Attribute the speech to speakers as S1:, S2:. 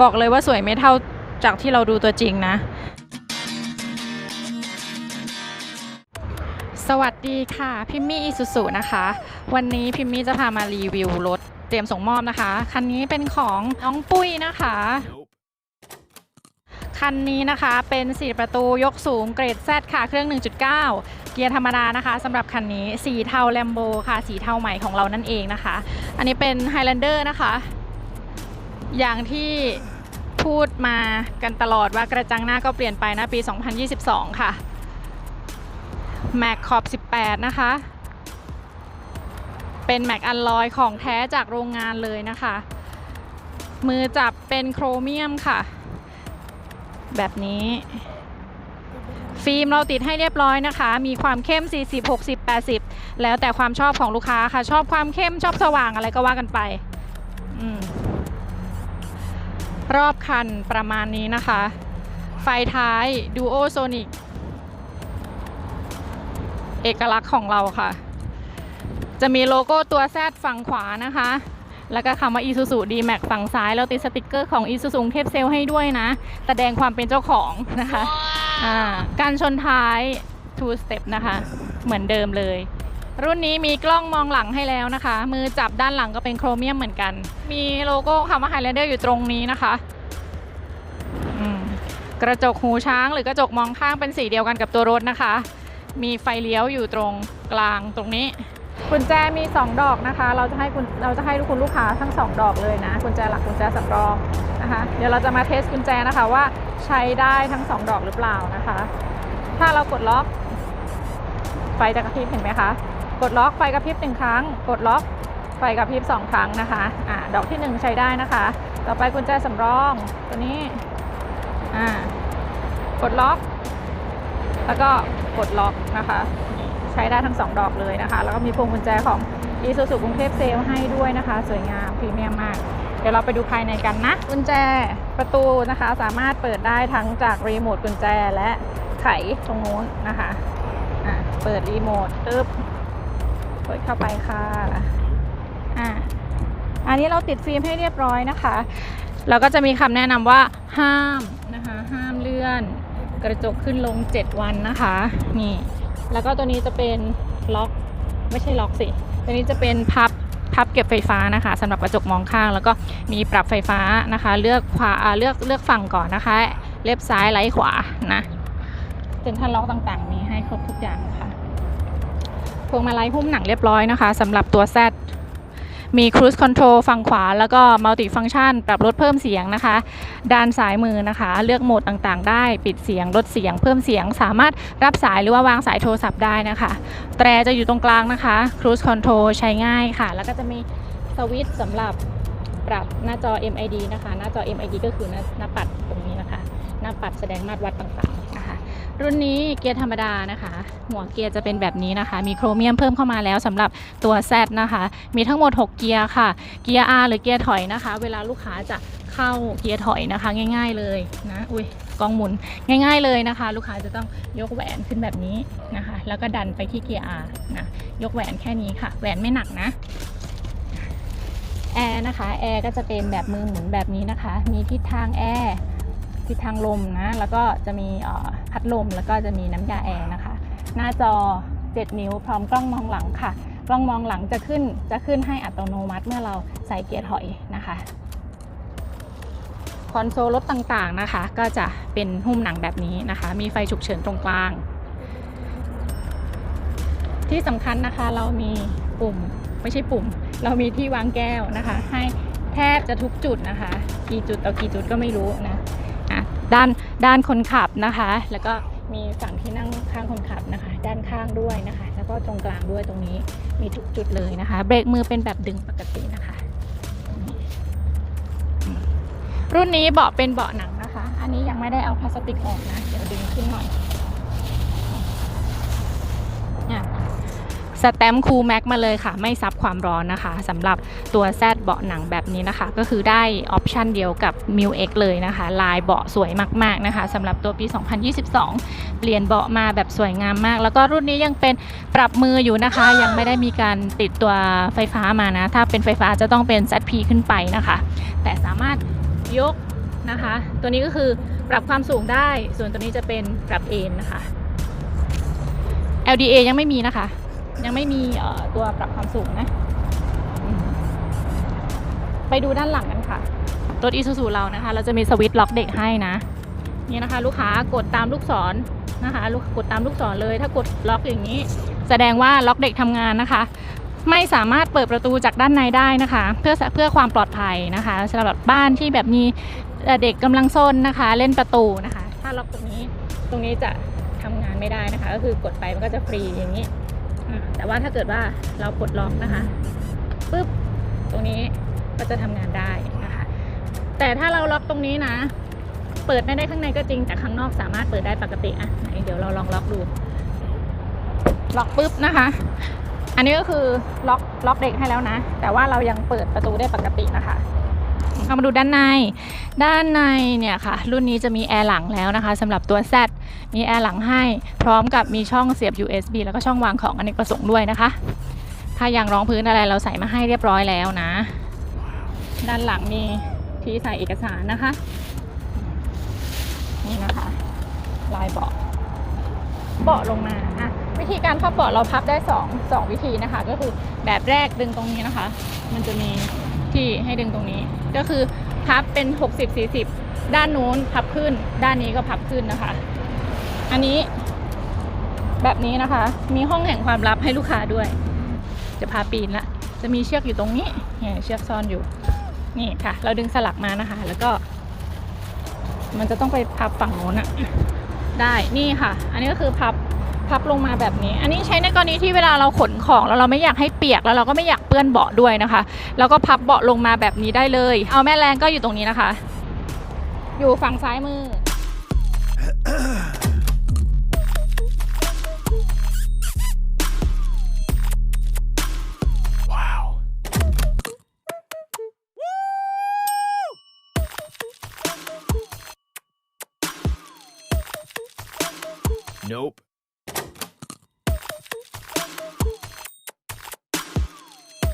S1: บอกเลยว่าสวยไม่เท่าจากที่เราดูตัวจริงนะ สวัสดีค่ะ พิมมี่อีซูซูนะคะ วันนี้พิมมี่จะพามารีวิวรถเตรียมส่งมอบนะคะ คันนี้เป็นของน้องปุ้ยนะคะ คันนี้นะคะเป็น4ประตูยกสูงเกรด Z ค่ะเครื่อง 1.9 เกียร์ธรรมดานะคะสำหรับคันนี้สีเทาแลมโบค่ะ สีเทาใหม่ของเรานั่นเองนะคะ อันนี้เป็น Highlander นะคะ อย่างที่พูดมากันตลอดว่ากระจังหน้าก็เปลี่ยนไปนะปี 2022 ค่ะ แม็กขอบ 18 นะคะ เป็นแม็กอัลลอยของแท้จากโรงงานเลยนะคะ มือจับเป็นโครเมียมค่ะ แบบนี้ ฟิล์มเราติดให้เรียบร้อยนะคะ มีความเข้ม 40 60 80 แล้วแต่ความชอบของลูกค้าค่ะ ชอบความเข้มชอบสว่างอะไรก็ว่ากันไป อืม รอบคันประมาณนี้นะคะ ไฟท้าย Duo Sonic เอกลักษณ์ของเราค่ะ จะมีโลโก้ตัว Z ฝั่งขวานะคะ แล้วก็คำว่า Isuzu D-Max ฝั่งซ้าย แล้วติดสติกเกอร์ของ Isuzu เทพเซลให้ด้วยนะ แสดงความเป็นเจ้าของนะคะ การชนท้าย two step นะคะ เหมือนเดิมเลย รุ่นนี้มีกล้องมองหลังให้แล้วนะคะ มือจับด้านหลังก็เป็นโครเมียมเหมือนกัน มีโลโก้คำว่า Highlander อยู่ตรงนี้นะคะกระจกหูช้างหรือกระจกมองข้างเป็นสีเดียวกันกับตัวรถนะคะ มีไฟเลี้ยวอยู่ตรงกลางตรงนี้ กุญแจมี 2 ดอกนะคะ เราจะให้คุณเราจะให้คุณลูกค้าทั้ง 2 ดอกเลยนะกุญแจหลักกุญแจสำรองนะคะ เดี๋ยวเราจะมาเทสกุญแจนะคะว่าใช้ได้ทั้ง 2 ดอกหรือเปล่านะคะ ถ้าเรากดล็อกไฟจะกระพริบเห็นไหมคะ กดล็อกไฟกระพริบหนึ่งครั้ง กดล็อกไฟกระพริบสองครั้งนะคะอ่าดอกที่หนึ่งใช้ได้นะคะ ต่อไปกุญแจสำรองตัวนี้อ่ากดล็อก แล้วก็กดล็อกนะคะ ใช้ได้ทั้ง 2 ดอกเลยนะคะ แล้วก็มีพวงกุญแจของ i s u z u กรุงเทพเซลให้ด้วยนะคะ สวยงามพรีเมียมมาก เดี๋ยวเราไปดูภายในกันนะกุญแจประตูนะคะ สามารถเปิดได้ทั้งจากรีโมทกุญแจและไขตรงนู้นนะคะอะเปิดรีโมทตึ๊บ ดเข้าไปค่ะอะอันนี้เราติดฟิล์มให้เรียบร้อยนะคะแล้วก็จะมีคำแนะนำว่าห้ามนะคะห้ามเลื่อนกระจกขึ้นลง 7 วันนะคะนี่แล้วก็ตัวนี้จะเป็นล็อกไม่ใช่ล็อกสิตัวนี้จะเป็นพับพับเก็บไฟฟ้านะคะสำหรับกระจกมองข้าง แล้วก็มีปรับไฟฟ้านะคะ เลือกขวาเลือกเลือกฝั่งก่อนนะคะ เล็บซ้ายไหลขวานะเซ็นทรัลล็อกต่างๆ มีให้ครบทุกอย่างค่ะ พวงมาลัยหุ้มหนังเรียบร้อยนะคะสำหรับตัว Z มี Cruise Control ฝั่งขวา แล้วก็ Multi Function ปรับลดเพิ่มเสียงนะคะ ด้านซ้ายมือนะคะ เลือกโหมดต่างๆ ได้ปิดเสียงลดเสียง เพิ่มเสียง สามารถรับสายหรือว่าวางสายโทรศัพท์ได้นะคะ แตรจะอยู่ตรงกลางนะคะ Cruise Control ใช้ง่ายค่ะ แล้วก็จะมีสวิตช์สำหรับปรับหน้าจอ MID นะคะ หน้าจอ MID ก็คือหน้าปัดตรงนี้นะคะ หน้าปัดแสดงมาตรวัดต่างๆ รุ่นนี้เกียร์ธรรมดานะคะ หัวเกียร์จะเป็นแบบนี้นะคะ มีโครเมียมเพิ่มเข้ามาแล้วสำหรับตัว Z นะคะ มีทั้งหมด 6 เกียร์ค่ะ เกียร์ R หรือเกียร์ถอยนะคะ เวลาลูกค้าจะเข้าเกียร์ถอยนะคะ ง่าย ๆเลยนะอุ้ยกล้องหมุนง่าย ๆเลยนะคะ ลูกค้าจะต้องยกแหวนขึ้นแบบนี้นะคะ แล้วก็ดันไปที่เกียร์ R นะยกแหวนแค่นี้ค่ะ แหวนไม่หนักนะแอร์นะคะแอร์ก็จะเป็นแบบมือหมุนแบบนี้นะคะ มีทิศทางแอร์ ทิศทางลมนะแล้วก็จะมีพัดลมแล้วก็จะมีน้ำยาแอร์นะคะ หน้าจอ 7 นิ้วพร้อมกล้องมองหลังค่ะ กล้องมองหลังจะขึ้นจะขึ้นให้อัตโนมัติเมื่อเราใส่เกียร์ถอยนะคะคอนโซลรถต่างๆนะคะ ก็จะเป็นหุ้มหนังแบบนี้นะคะ มีไฟฉุกเฉินตรงกลาง ที่สำคัญนะคะเรามีปุ่มไม่ใช่ปุ่ม เรามีที่วางแก้วนะคะ ให้แทบจะทุกจุดนะคะ กี่จุดต่อกี่จุดก็ไม่รู้นะ ด้านด้านคนขับนะคะ แล้วก็มีฝั่งที่นั่งข้างคนขับนะคะ ด้านข้างด้วยนะคะ แล้วก็ตรงกลางด้วยตรงนี้มีทุกจุดเลยนะคะ เบรกมือเป็นแบบดึงปกตินะคะ รุ่นนี้เบาะเป็นเบาะหนังนะคะ อันนี้ยังไม่ได้เอาพลาสติกออกนะ เดี๋ยวดึงขึ้นหน่อยอะ สแตมคูลแม็กมาเลยค่ะ ไม่ซับความร้อนนะคะสำหรับตัวแซดเบาะหนังแบบนี้นะคะ ก็คือได้ออปชันเดียวกับ m i l X เลยนะคะ ลายเบาะสวยมากๆนะคะสำหรับตัวปี 2022 เปลี่ยนเบาะมาแบบสวยงามมาก แล้วก็รุ่นนี้ยังเป็นปรับมืออยู่นะคะ ยังไม่ได้มีการติดตัวไฟฟ้ามานะ ถ้าเป็นไฟฟ้าจะต้องเป็น ZP ขึ้นไปนะคะ แต่สามารถยกนะคะ ตัวนี้ก็คือปรับความสูงได้ ส่วนตัวนี้จะเป็นปรับเอนนะคะ LDA ยังไม่มีนะคะ ยังไม่มีตัวปรับความสูงนะ ไปดูด้านหลังกันค่ะ รถ Isuzu เรานะคะ เราจะมีสวิตช์ล็อกเด็กให้นะ นี่นะคะ ลูกค้ากดตามลูกศรนะคะลูกกดตามลูกศรเลย ถ้ากดล็อกอย่างนี้ แสดงว่าล็อกเด็กทำงานนะคะ ไม่สามารถเปิดประตูจากด้านในได้นะคะ เพื่อเพื่อความปลอดภัยนะคะสำหรับบ้านที่แบบมีเด็กกำลังซนนะคะ เล่นประตูนะคะ ถ้าล็อกตรงนี้ตรงนี้จะทำงานไม่ได้นะคะ ก็คือกดไปมันก็จะฟรีอย่างนี้ แต่ว่าถ้าเกิดว่าเรากดล็อกนะคะปุ๊บตรงนี้ก็จะทำงานได้นะคะ แต่ถ้าเราล็อกตรงนี้นะ เปิดไม่ได้ข้างในก็จริงแต่ข้างนอกสามารถเปิดได้ปกติอะไหนเดี๋ยวเราลองล็อกดู ล็อกปุ๊บนะคะ อันนี้ก็คือล็อกล็อกเด็กให้แล้วนะ แต่ว่าเรายังเปิดประตูได้ปกตินะคะ เข้ามาดูด้านใน ด้านในเนี่ยค่ะ รุ่นนี้จะมีแอร์หลังแล้วนะคะสำหรับตัว Z มีแอร์หลังให้พร้อมกับมีช่องเสียบ USB แล้วก็ช่องวางของอเนกประสงค์ด้วยนะคะ ถ้ายางรองพื้นอะไรเราใส่มาให้เรียบร้อยแล้วนะ ด้านหลังมีที่ใส่เอกสารนะคะ นี่นะคะ ลายเบาะเบาะลงมาอะวิธีการพับเบาะเราพับได้สองสองวิธีนะคะ ก็คือแบบแรกดึงตรงนี้นะคะ มันจะมี ที่ให้ดึงตรงนี้ ก็คือพับเป็น 60 40 ด้านนู้นพับขึ้น ด้านนี้ก็พับขึ้นนะคะ อันนี้แบบนี้นะคะ มีห้องแห่งความลับให้ลูกค้าด้วย จะพาปีนละ จะมีเชือกอยู่ตรงนี้เนี่ยเชือกซ่อนอยู่ นี่ค่ะ เราดึงสลักมานะคะ แล้วก็ มันจะต้องไปพับฝั่งโน้นอะได้ นี่ค่ะ อันนี้ก็คือพับ พับลงมาแบบนี้ อันนี้ใช้ในกรณีที่เวลาเราขนของแล้วเราไม่อยากให้เปียกแล้วเราก็ไม่อยากเปื้อนเบาะด้วยนะคะ แล้วก็พับเบาะลงมาแบบนี้ได้เลย เอาแม่แรงก็อยู่ตรงนี้นะคะ อยู่ฝั่งซ้ายมือ
S2: Nope.